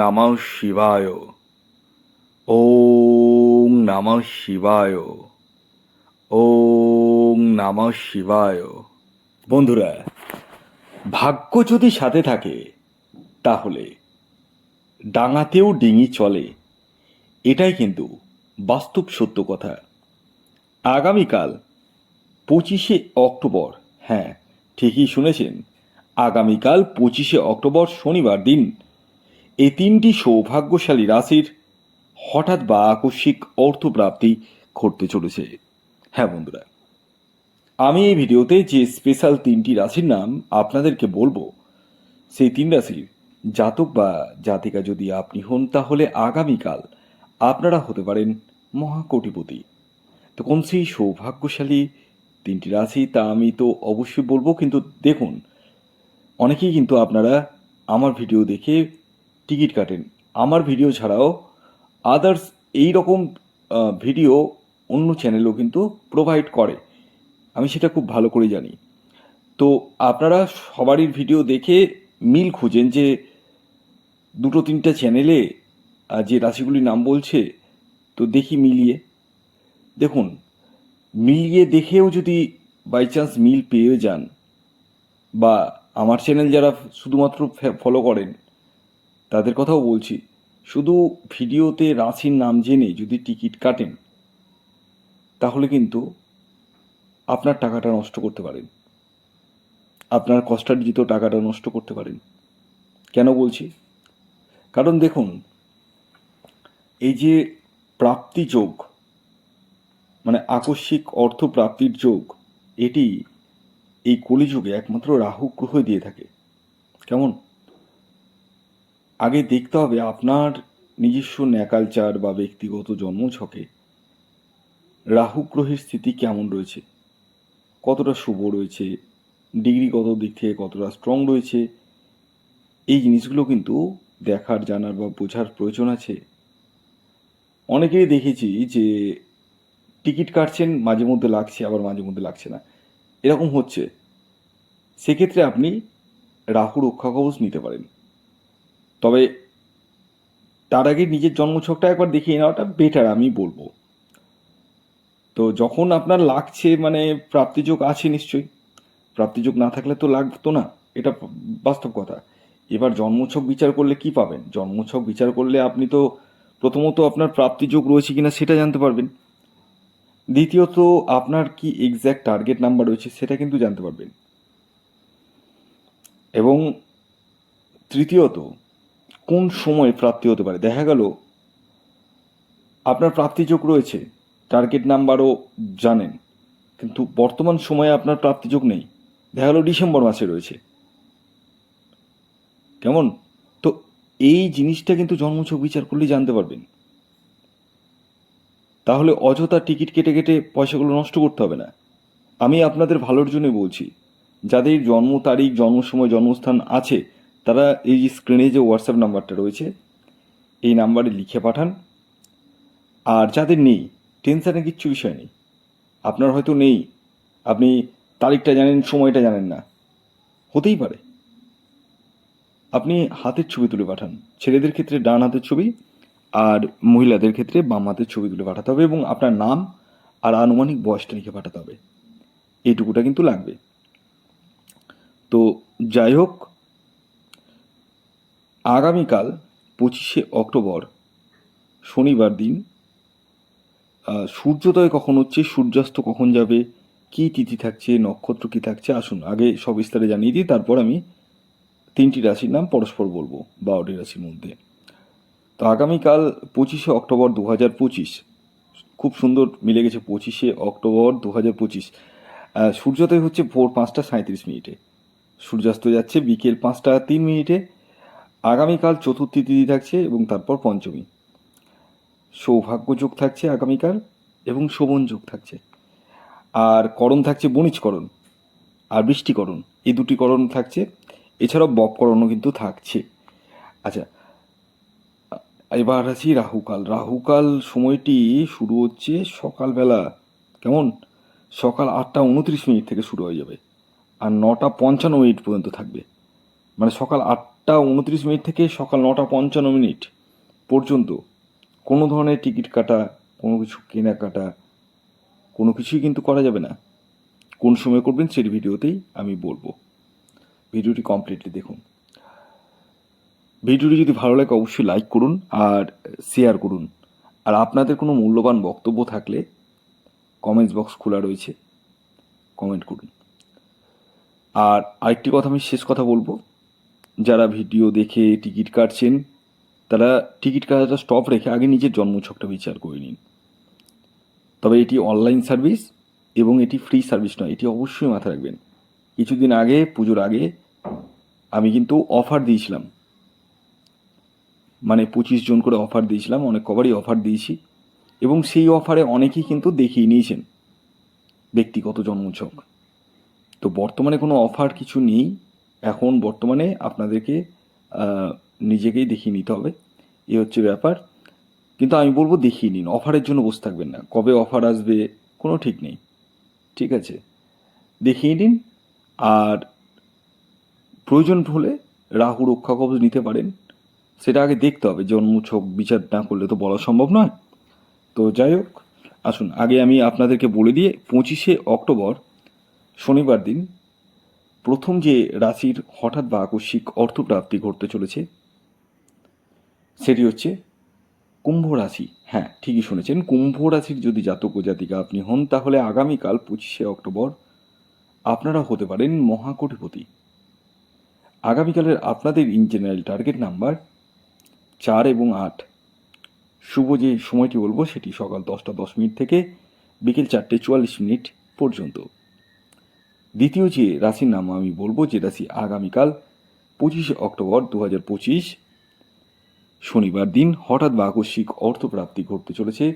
নমঃ শিবায়। ওম নমঃ শিবায়। ওম নমঃ শিবায়। বন্ধুরা, ভাগ্য যদি সাথে থাকে, তাহলে ডাঙাতেও ডিঙি চলে। এটাই কিন্তু বাস্তব সত্য কথা। আগামীকাল পঁচিশে অক্টোবর হ্যাঁ ঠিকই শুনেছেন। আগামীকাল পঁচিশে অক্টোবর শনিবার দিন এই তিনটি সৌভাগ্যশালী রাশির হঠাৎ বা আকস্মিক অর্থপ্রাপ্তি ঘটতে চলেছে। হ্যাঁ বন্ধুরা, আমি এই ভিডিওতে যে স্পেশাল তিনটি রাশির নাম আপনাদেরকে বলব, সেই তিন রাশির জাতক বা জাতিকা যদি আপনি হন, তাহলে আগামীকাল আপনারা হতে পারেন মহাকোটিপতি। তো কোন সেই সৌভাগ্যশালী তিনটি রাশি, তা আমি তো অবশ্যই বলব, কিন্তু দেখুন, অনেকেই কিন্তু আপনারা আমার ভিডিও দেখে টিকিট কাটেন। আমার ভিডিও ছাড়াও আদার্স এই রকম ভিডিও অন্য চ্যানেলও কিন্তু প্রোভাইড করে। আমি সেটা খুব ভালো করে জানি। তো আপনারা সবারই ভিডিও দেখে মিল খুঁজেন যে দুটো, তিনটা চ্যানেলে যে রাশিগুলির নাম বলছে, তো দেখি মিলিয়ে। দেখুন, মিলিয়ে দেখেও যদি বাই চান্স মিল পেয়ে যান, বা আমার চ্যানেল যারা শুধুমাত্র ফলো করেন তাদের কথাও বলছি। শুধু ভিডিওতে রাশির নাম জেনে যদি টিকিট কাটেন, তাহলে কিন্তু আপনার টাকাটা নষ্ট করতে পারেন। আপনার কষ্টার্জিত টাকাটা নষ্ট করতে পারেন। কেন বলছি? কারণ দেখুন, এই যে প্রাপ্তি যোগ মানে আকস্মিক অর্থ প্রাপ্তির যোগ, এটি এই কলিযুগে একমাত্র রাহু গ্রহ দিয়ে থাকে। কেমন? আগে দেখতে হবে আপনার নিজস্ব ন্যাকালচার বা ব্যক্তিগত জন্মছকে রাহু গ্রহের স্থিতি কেমন রয়েছে? কতটা শুভ রয়েছে? ডিগ্রি কত দিক থেকে কতটা স্ট্রং রয়েছে? এই জিনিসগুলো কিন্তু দেখার, জানার বা বোঝার প্রয়োজন আছে। অনেকেই দেখেছি যে টিকিট কাটছেন, মাঝে মধ্যে লাগছে, আবার মাঝে মধ্যে লাগছে না। এরকম হচ্ছে। সেক্ষেত্রে আপনি রাহু রক্ষা কবচ নিতে পারেন। তবে তার আগে নিজের জন্মছকটা একবার দেখিয়ে নেওয়াটা বেটার আমি বলব। তো যখন আপনার লাগছে মানে প্রাপ্তিযোগ আছে নিশ্চয়ই। প্রাপ্তিযোগ না থাকলে তো লাগতো না, এটা বাস্তব কথা। এবার জন্মছক বিচার করলে কি পাবেন? জন্মছক বিচার করলে আপনি তো প্রথমত আপনার প্রাপ্তিযোগ রয়েছে কিনা সেটা জানতে পারবেন। দ্বিতীয়ত, আপনার কি এক্স্যাক্ট টার্গেট নাম্বার রয়েছে সেটা কিন্তু জানতে পারবেন। এবং তৃতীয়ত কোন সময় প্রাপ্তি হতে পারে? দেখা গেল, আপনার প্রাপ্তিযোগ রয়েছে টার্গেট নাম্বারও জানেন, কিন্তু বর্তমান সময়ে আপনার প্রাপ্তিযোগ নেই। দেখা গেল ডিসেম্বর মাসে রয়েছে। কেমন? তো এই জিনিসটা কিন্তু জন্মছক বিচার করলেই জানতে পারবেন। তাহলে অযথা টিকিট কেটে কেটে পয়সাগুলো নষ্ট করতে হবে না। আমি আপনাদের ভালোর জন্য বলছি, যাদের জন্ম তারিখ জন্ম সময় জন্মস্থান আছে তারা এই যে স্ক্রিনে যে হোয়াটসঅ্যাপ নাম্বারটা রয়েছে, এই নাম্বারে লিখে পাঠান। আর যাদের নেই টেনশনের কিচ্ছু বিষয় নেই। আপনার হয়তো নেই, আপনি তারিখটা জানেন, সময়টা জানেন না। হতেই পারে। আপনি হাতের ছবি তুলে পাঠান। ছেলেদের ক্ষেত্রে ডান হাতের ছবি আর মহিলাদের ক্ষেত্রে বাম হাতের ছবি তুলে পাঠাতে হবে এবং আপনার নাম আর আনুমানিক বয়সটা লিখে পাঠাতে হবে। এইটুকুটা কিন্তু লাগবে। তো যাই হোক আগামীকাল পঁচিশে অক্টোবর শনিবার দিন সূর্যোদয় কখন হচ্ছে, সূর্যাস্ত কখন যাবে, কি তিথি থাকছে, নক্ষত্র কি থাকছে, আসুন, আগে সব বিস্তারে জানিয়ে দিই, তারপর আমি তিনটি রাশির নাম পরস্পর বলব বারোটি রাশির মধ্যে। তো আগামীকাল পঁচিশে অক্টোবর দু হাজার পঁচিশ, খুব সুন্দর মিলে গেছে পঁচিশে অক্টোবর দু হাজার পঁচিশ সূর্যোদয় হচ্ছে ভোর পাঁচটা সাঁত্রিশ মিনিটে। সূর্যাস্ত যাচ্ছে বিকেল পাঁচটা তিন মিনিটে আগামীকাল চতুর্থী তিথি থাকছে এবং তারপর পঞ্চমী। সৌভাগ্য যোগ থাকছে আগামীকাল এবং শোভন যোগ থাকছে। আর করণ থাকছে বণিজকরণ আর বৃষ্টিকরণ। এই দুটি করণ থাকছে। এছাড়াও বপকরণও কিন্তু থাকছে। আচ্ছা এবার আছি রাহুকাল। রাহুকাল সময়টি শুরু হচ্ছে সকালবেলা। কেমন? সকাল আটটা উনত্রিশ মিনিট থেকে শুরু হয়ে যাবে। আর নটা পঞ্চান্ন মিনিট পর্যন্ত থাকবে। মানে সকাল আট আটটা উনত্রিশ মিনিট থেকে সকাল নটা পঞ্চান্ন মিনিট পর্যন্ত কোনো ধরনের টিকিট কাটা, কোনো কিছু কেনাকাটা, কোনো কিছুই কিন্তু করা যাবে না। কোন সময় করবেন সেই ভিডিওতেই আমি বলব। ভিডিওটি কমপ্লিটলি দেখুন। ভিডিওটি যদি ভালো লাগে অবশ্যই লাইক করুন আর শেয়ার করুন। আর আপনাদের কোনো মূল্যবান বক্তব্য থাকলে কমেন্টস বক্স খোলা রয়েছে। কমেন্ট করুন। আর আরেকটি কথা আমি শেষ কথা বলব। যারা ভিডিও দেখে টিকিট কাটছেন, তারা টিকিট কাটাটা স্টপ রেখে আগে নিজের জন্মছকটা বিচার করে নিন। তবে এটি অনলাইন সার্ভিস এবং এটি ফ্রি সার্ভিস নয়, এটি অবশ্যই মাথায় রাখবেন। কিছুদিন আগে, পুজোর আগে, আমি কিন্তু অফার দিয়েছিলাম। মানে পঁচিশ জন করে অফার দিয়েছিলাম, অনেক কবারই অফার দিয়েছি এবং সেই অফারে অনেকেই কিন্তু দেখিয়ে নিয়েছেন ব্যক্তিগত জন্মছক। তো বর্তমানে কোনো অফার কিছু নেই। এখন বর্তমানে আপনাদেরকে নিজেকেই দেখিয়ে নিতে হবে। এই হচ্ছে ব্যাপার। কিন্তু আমি বলব দেখিয়ে নিন, অফারের জন্য বসে থাকবেন না। কবে অফার আসবে, কোনো ঠিক নেই। ঠিক আছে? দেখিয়ে নিন। আর প্রয়োজন হলে রাহু রক্ষা কবচ নিতে পারেন। সেটা আগে দেখতে হবে, জন্মছক বিচার না করলে তো বলা সম্ভব নয়। তো যাই হোক, আসুন, আগে আমি আপনাদেরকে বলে দিয়ে পঁচিশে অক্টোবর, শনিবার দিন প্রথম যে রাশির হঠাৎ বা আকস্মিক অর্থপ্রাপ্তি ঘটতে চলেছে, সেটি হচ্ছে কুম্ভ রাশি। হ্যাঁ ঠিকই শুনেছেন, কুম্ভ রাশির যদি জাতক ও জাতিকা আপনি হন, তাহলে আগামীকাল পঁচিশে অক্টোবর আপনারা হতে পারেন মহাকোটিপতি। আগামীকালের আপনাদের ইন জেনারেল টার্গেট নাম্বার চার এবং আট। শুভ যে সময়টি বলব, সেটি সকাল দশটা দশ মিনিট থেকে বিকেল চারটে চুয়াল্লিশ মিনিট পর্যন্ত। দ্বিতীয় যে রাশির নাম আমি বলব, যে রাশি আগামীকাল পঁচিশে অক্টোবর দু হাজার পঁচিশ, শনিবার দিন হঠাৎ বা আকস্মিক অর্থপ্রাপ্তি ঘটতে চলেছে।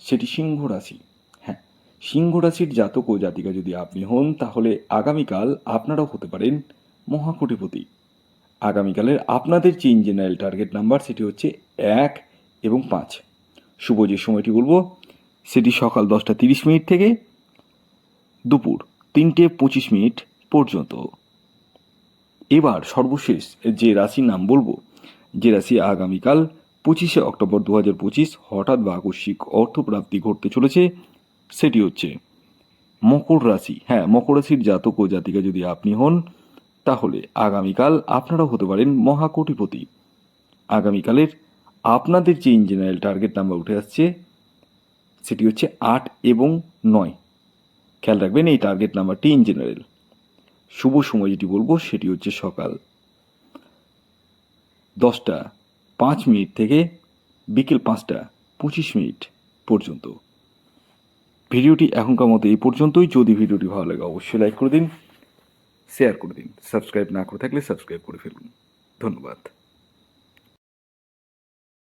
সেটি সিংহ রাশি। হ্যাঁ সিংহ রাশির জাতক ও জাতিকা যদি আপনি হন, তাহলে আগামীকাল আপনারাও হতে পারেন মহাকোটিপতি। আগামীকালের আপনাদের যে জেনারেল টার্গেট নাম্বার সেটি হচ্ছে এক এবং পাঁচ। শুভ যে সময়টি বলব, সেটি সকাল দশটা তিরিশ মিনিট থেকে দুপুর তিনটে পঁচিশ মিনিট পর্যন্ত। এবার সর্বশেষ যে রাশির নাম বলব, যে রাশি আগামীকাল পঁচিশে অক্টোবর দু হাজার পঁচিশ হঠাৎ বা আকস্মিক অর্থপ্রাপ্তি ঘটতে চলেছে, সেটি হচ্ছে মকর রাশি। হ্যাঁ মকর রাশির জাতক ও জাতিকা যদি আপনি হন, তাহলে আগামীকাল আপনারাও হতে পারেন মহাকোটিপতি। আগামীকালের আপনাদের যে ইন জেনারেল টার্গেট নাম্বার উঠে আসছে, সেটি হচ্ছে আট এবং নয়। খেয়াল রাখবেন, এই টার্গেট নাম্বারটি ইন জেনারেল শুভ সময় যেটি বলব, সেটি হচ্ছে সকাল। দশটা পাঁচ মিনিট থেকে বিকেল পাঁচটা পঁচিশ মিনিট পর্যন্ত। ভিডিওটি এখনকার মতো এই পর্যন্তই। যদি ভিডিওটি ভালো লাগে, অবশ্যই লাইক করে দিন শেয়ার করে দিন। সাবস্ক্রাইব না করে থাকলে সাবস্ক্রাইব করে ফেলুন। ধন্যবাদ।